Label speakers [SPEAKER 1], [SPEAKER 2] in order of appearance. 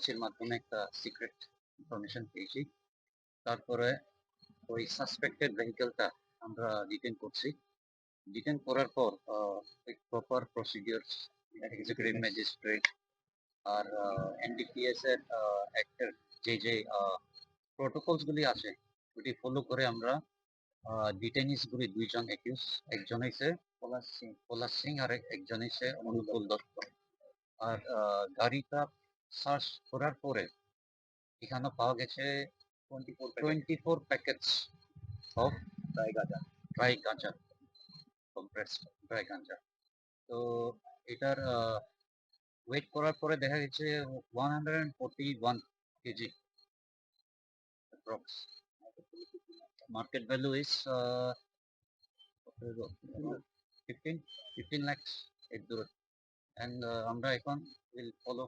[SPEAKER 1] ওসির মাধ্যমে একটা সিক্রেট ইনফরমেশন পেয়েছি। তারপরে ওই সাসপেক্টেড ভেহিকেলটা আমরা ডিটেন করছি। ডিটেন করার পর প্রপার প্রসিডিওরস এক্সিকিউটিভ ম্যাজিস্ট্রেট আর এনডিপিএস এর অ্যাক্টের যে যে প্রোটোকলস গুলি আছে ওটি ফলো করে আমরা ডিটেনিস গুলি দুইজন একিউজ একজন হইছে পলাশ সিং পলাশ সিং আর এক- একজন হইছে অনুকূল দত্ত। আর গাড়িটা সার্চ করার পরে এখানে পাওয়া গেছে twenty four packets of dry ganja dry ganja compress dry ganja তো এটার ওয়েট করার পরে দেখা গেছে one hundred and forty one kg approx market value is fifteen fifteen lakhs এর দূর। অ্যান্ড আমরা এখন উইল ফলো